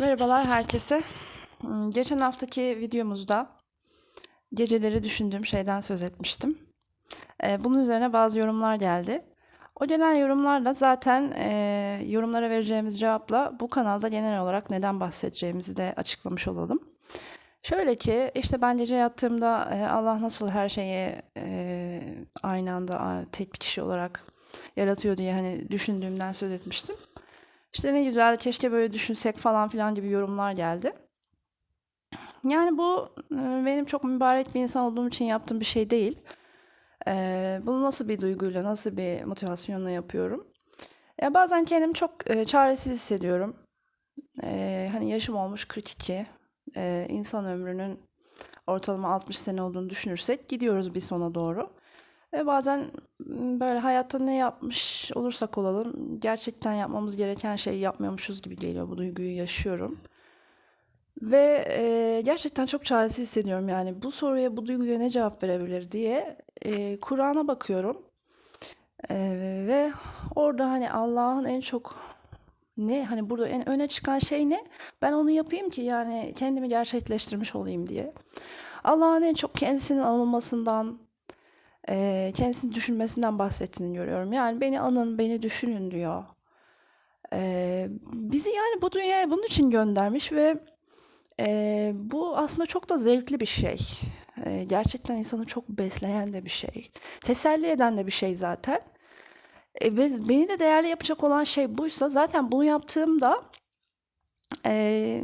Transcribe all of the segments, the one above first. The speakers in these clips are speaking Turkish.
Merhabalar herkese. Hmm, Geçen haftaki videomuzda geceleri düşündüğüm şeyden söz etmiştim. Ee, Bunun üzerine bazı yorumlar geldi. O gelen yorumlarla zaten e, yorumlara vereceğimiz cevapla bu kanalda genel olarak neden bahsedeceğimizi de açıklamış olalım. Şöyle ki işte ben gece yattığımda e, Allah nasıl her şeyi e, aynı anda tek bir kişi olarak yaratıyor diye hani düşündüğümden söz etmiştim. İşte ne güzel keşke böyle düşünsek falan filan gibi yorumlar geldi. Yani bu e, benim çok mübarek bir insan olduğum için yaptığım bir şey değil. E, bunu nasıl bir duyguyla, nasıl bir motivasyonla yapıyorum? Ya bazen kendimi çok e, çaresiz hissediyorum. E, hani yaşım olmuş 42. E, insan ömrünün ortalama 60 sene olduğunu düşünürsek gidiyoruz bir sona doğru. Ve bazen böyle hayatta ne yapmış olursak olalım gerçekten yapmamız gereken şeyi yapmıyormuşuz gibi geliyor. Bu duyguyu yaşıyorum. Ve e, gerçekten çok çaresiz hissediyorum yani bu soruya, bu duyguya ne cevap verebilir diye e, Kur'an'a bakıyorum. E, ve orada hani Allah'ın en çok ne hani burada en öne çıkan şey ne? Ben onu yapayım ki yani kendimi gerçekleştirmiş olayım diye. Allah'ın en çok kendisinin anılmasından, e, kendisini düşünmesinden bahsettiğini görüyorum. Yani beni anın, beni düşünün diyor. E, bizi yani bu dünyaya bunun için göndermiş ve e, bu aslında çok da zevkli bir şey. E, gerçekten insanı çok besleyen de bir şey. Teselli eden de bir şey zaten. E, beni de değerli yapacak olan şey buysa zaten bunu yaptığımda e,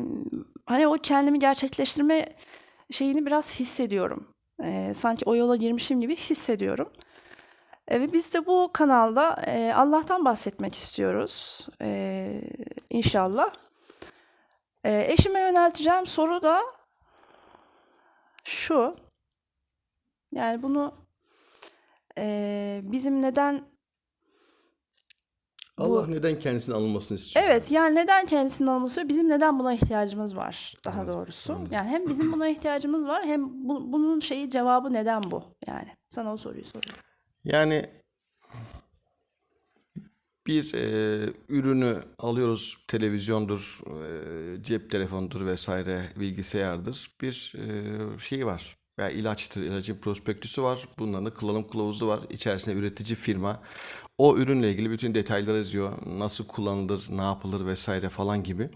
hani o kendimi gerçekleştirme şeyini biraz hissediyorum. E, sanki o yola girmişim gibi hissediyorum. E, ve biz de bu kanalda e, Allah'tan bahsetmek istiyoruz. E, inşallah. E, eşime yönelteceğim soru da şu. Yani bunu e, bizim neden Allah neden kendisinin alınmasını istiyor? Evet yani neden kendisinin alması bizim neden buna ihtiyacımız var daha doğrusu. Yani hem bizim buna ihtiyacımız var hem bu- bunun şeyi cevabı neden bu yani. Sana o soruyu soruyorum. Yani bir e, ürünü alıyoruz televizyondur, e, cep telefonudur vesaire bilgisayardır. Bir e, şey var veya ilaçtır, ilacın prospektüsü var. Bunların kullanım kılavuzu var. İçerisinde üretici firma o ürünle ilgili bütün detayları yazıyor. Nasıl kullanılır, ne yapılır vesaire falan gibi.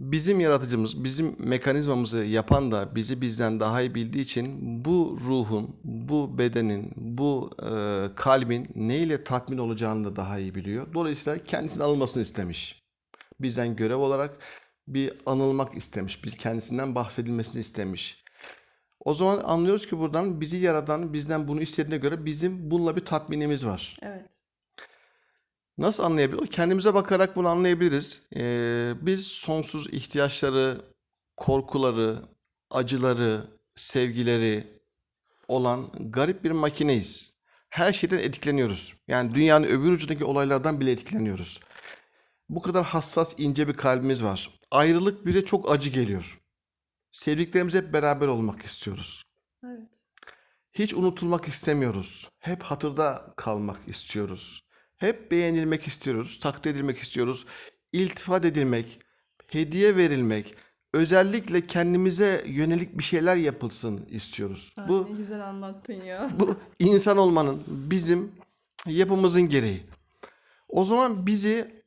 Bizim yaratıcımız, bizim mekanizmamızı yapan da bizi bizden daha iyi bildiği için bu ruhun, bu bedenin, bu e, kalbin neyle tatmin olacağını da daha iyi biliyor. Dolayısıyla kendisinin alınmasını istemiş. Bizden görev olarak bir anılmak istemiş, bir kendisinden bahsedilmesini istemiş. O zaman anlıyoruz ki buradan bizi yaratan bizden bunu istediğine göre bizim bununla bir tatminimiz var. Evet. Nasıl anlayabiliriz? Kendimize bakarak bunu anlayabiliriz. Ee, biz sonsuz ihtiyaçları, korkuları, acıları, sevgileri olan garip bir makineyiz. Her şeyden etkileniyoruz. Yani dünyanın öbür ucundaki olaylardan bile etkileniyoruz. Bu kadar hassas, ince bir kalbimiz var. Ayrılık bile çok acı geliyor. Sevdiklerimiz hep beraber olmak istiyoruz. Evet. Hiç unutulmak istemiyoruz. Hep hatırda kalmak istiyoruz. Hep beğenilmek istiyoruz, takdir edilmek istiyoruz. İltifat edilmek, hediye verilmek, özellikle kendimize yönelik bir şeyler yapılsın istiyoruz. Bu ne güzel anlattın ya. bu insan olmanın bizim yapımızın gereği. O zaman bizi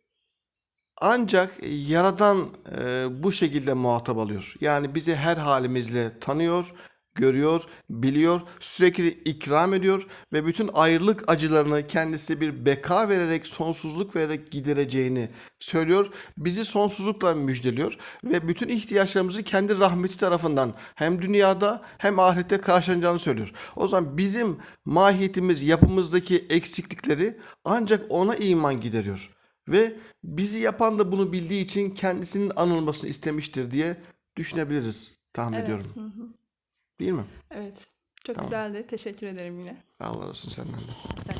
ancak Yaradan e, bu şekilde muhatap alıyor. Yani bizi her halimizle tanıyor, görüyor, biliyor, sürekli ikram ediyor ve bütün ayrılık acılarını kendisi bir beka vererek, sonsuzluk vererek gidereceğini söylüyor. Bizi sonsuzlukla müjdeliyor ve bütün ihtiyaçlarımızı kendi rahmeti tarafından hem dünyada hem ahirette karşılanacağını söylüyor. O zaman bizim mahiyetimiz, yapımızdaki eksiklikleri ancak ona iman gideriyor. Ve bizi yapan da bunu bildiği için kendisinin anılmasını istemiştir diye düşünebiliriz tahmin Evet. ediyorum. hı hı. Değil mi? Evet. Çok Tamam. güzeldi. Teşekkür ederim yine. Allah olsun senden de. Sen